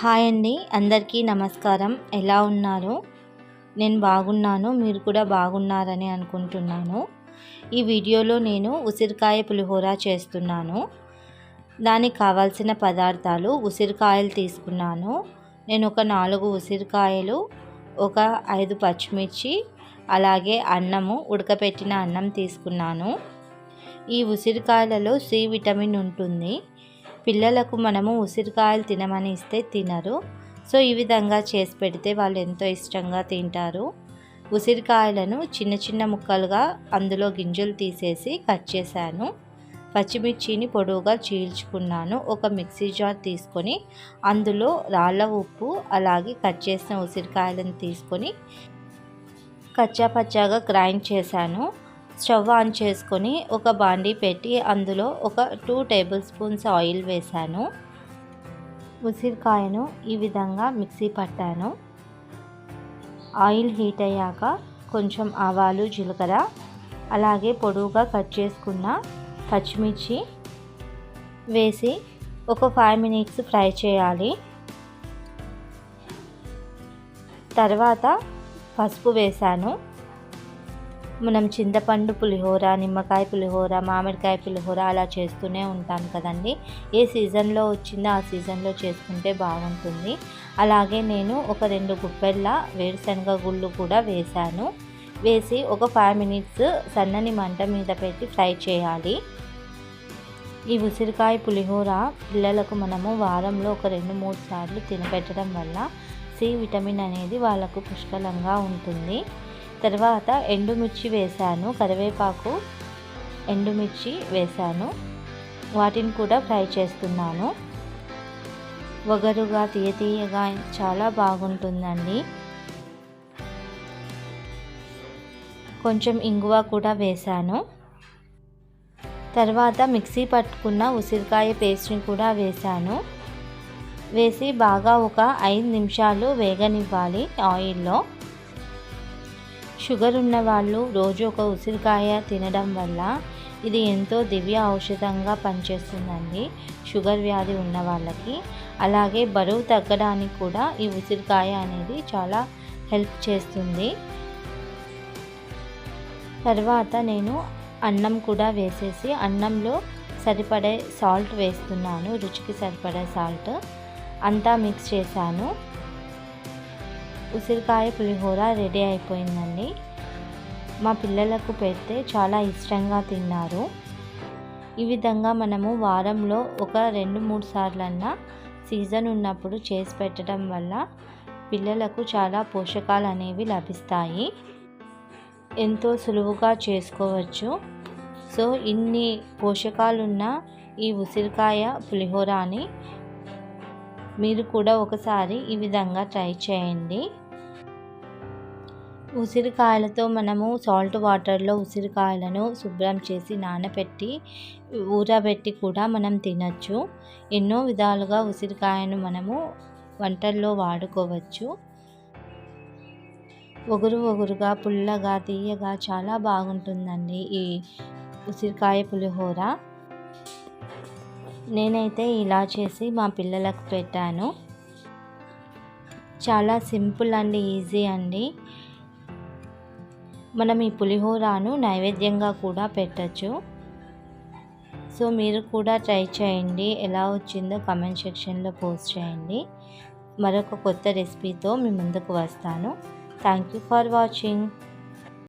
Hi అండి అందరికీ నమస్కారం. ఎలా ఉన్నారు? నేను బాగున్నాను మీరు కూడా బాగున్నారని అనుకుంటున్నాను. ఈ వీడియోలో నేను ఉసిరికాయ పులిహోర చేస్తున్నాను. దానికి కావాల్సిన పదార్థాలు ఉసిరికాయలు తీసుకున్నాను. నేను ఒక నాలుగు ఉసిరికాయలు ఒక ఐదు పచ్చిమిర్చి అలాగే అన్నము ఉడకపెట్టిన అన్నం తీసుకున్నాను. ఈ ఉసిరికాయలలో సి విటమిన్ ఉంటుంది. పిల్లలకు మనము ఉసిరికాయలు తినమని ఇస్తే తినరు. సో ఈ విధంగా చేసి పెడితే వాళ్ళు ఎంతో ఇష్టంగా తింటారు. ఉసిరికాయలను చిన్న చిన్న ముక్కలుగా అందులో గింజలు తీసేసి కట్ చేశాను. పచ్చిమిర్చిని పొడవుగా చీల్చుకున్నాను. ఒక మిక్సీ జార్ తీసుకొని అందులో రాళ్ళ ఉప్పు అలాగే కట్ చేసిన ఉసిరికాయలను తీసుకొని కచ్చా పచ్చాగా గ్రైండ్ చేశాను. స్టవ్ ఆన్ చేసుకొని ఒక బాండీ పెట్టి అందులో ఒక టూ టేబుల్ స్పూన్స్ ఆయిల్ వేశాను. ఉసిరికాయను ఈ విధంగా మిక్సీ పట్టాను. ఆయిల్ హీట్ అయ్యాక కొంచెం ఆవాలు జీలకర్ర అలాగే పొడవుగా కట్ చేసుకున్న పచ్చిమిర్చి వేసి ఒక ఫైవ్ మినిట్స్ ఫ్రై చేయాలి. తర్వాత పసుపు వేశాను. మనం చింతపండు పులిహోర నిమ్మకాయ పులిహోర మామిడికాయ పులిహోర అలా చేస్తూనే ఉంటాం కదండి. ఏ సీజన్లో వచ్చిందో ఆ సీజన్లో చేసుకుంటే బాగుంటుంది. అలాగే నేను ఒక రెండు గుప్పెళ్ళ వేరుశనగ గుళ్ళు కూడా వేశాను. వేసి ఒక ఫైవ్ మినిట్స్ సన్నని మంట మీద పెట్టి ఫ్రై చేయాలి. ఈ ఉసిరికాయ పులిహోర పిల్లలకు మనము వారంలో ఒక రెండు మూడు సార్లు తినపెట్టడం వల్ల సి విటమిన్ అనేది వాళ్ళకు పుష్కలంగా ఉంటుంది. తర్వాత ఎండుమిర్చి వేశాను కరివేపాకు ఎండుమిర్చి వేశాను వాటిని కూడా ఫ్రై చేస్తున్నాను. వగరుగా తీయ తీయగా చాలా బాగుంటుందండి. కొంచెం ఇంగువ కూడా వేశాను తర్వాత మిక్సీ పట్టుకున్న ఉసిరికాయ పేస్ట్ని కూడా వేశాను వేసి బాగా ఒక ఐదు నిమిషాలు వేగనివ్వాలి ఆయిల్లో. షుగర్ ఉన్న వాళ్ళు రోజు ఒక ఉసిరికాయ తినడం వల్ల ఇది ఎంతో దివ్య ఔషధంగా పనిచేస్తుందండి షుగర్ వ్యాధి ఉన్న వాళ్ళకి అలాగే బరువు తగ్గడానికి కూడా ఈ ఉసిరికాయ అనేది చాలా హెల్ప్ చేస్తుంది. తర్వాత నేను అన్నం కూడా వేసేసి అన్నంలో సరిపడే సాల్ట్ వేస్తున్నాను రుచికి సరిపడే సాల్ట్. అంతా మిక్స్ చేశాను. ఉసిరికాయ పులిహోర రెడీ అయిపోయిందండి. మా పిల్లలకు పెడితే చాలా ఇష్టంగా తిన్నారు. ఈ విధంగా మనము వారంలో ఒక రెండు మూడు సార్లన్నా సీజన్ ఉన్నప్పుడు చేసి పెట్టడం వల్ల పిల్లలకు చాలా పోషకాలు అనేవి లభిస్తాయి. ఎంతో సులువుగా చేసుకోవచ్చు. సో ఇన్ని పోషకాలున్న ఈ ఉసిరికాయ పులిహోరాని మీరు కూడా ఒకసారి ఈ విధంగా ట్రై చేయండి. ఉసిరికాయలతో మనము సాల్ట్ వాటర్లో ఉసిరికాయలను శుభ్రం చేసి నానబెట్టి ఊరబెట్టి కూడా మనం తినచ్చు. ఎన్నో విధాలుగా ఉసిరికాయను మనము వంటల్లో వాడుకోవచ్చు. ఒగురు ఒగురుగా పుల్లగా తీయగా చాలా బాగుంటుందండి ఈ ఉసిరికాయ పులిహోర. నేనైతే ఇలా చేసి మా పిల్లలకు పెట్టాను. చాలా సింపుల్ అండ్ ఈజీ అండి. మనం ఈ పులిహోరను నైవేద్యంగా కూడా పెట్టచ్చు. సో మీరు కూడా ట్రై చేయండి. ఎలా వచ్చిందో కమెంట్ సెక్షన్లో పోస్ట్ చేయండి. మరొక కొత్త రెసిపీతో మీ ముందుకు వస్తాను. Thank you for watching.